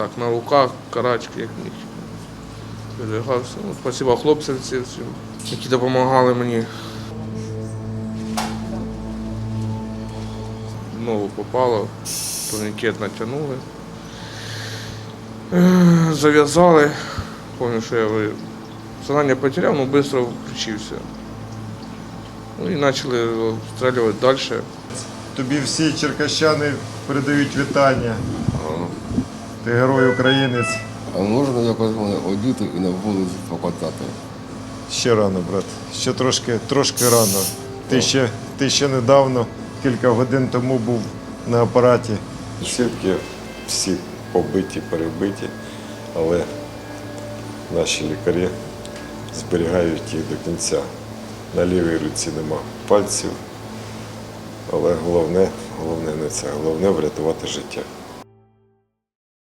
так, на руках, карачки, як міг. Передвигався. Ну, спасибо хлопцям всім, які допомагали мені. Знову попало, турнікет натягнули. Зав'язали. Пам'ятаю, що я сознання потеряв, але швидко включився. Ну і почали обстрілювати далі. Тобі всі черкащани передають вітання. Ти герой українець. А можна якось мене одіти і на вулиці покатати? Ще рано, брат. Ще трошки, трошки рано. Ти ще, ти ще недавно, кілька годин тому був на апараті. Сітки всі побиті, перебиті, але наші лікарі зберігають їх до кінця. На лівій руці нема пальців, але головне, головне не це, головне врятувати життя.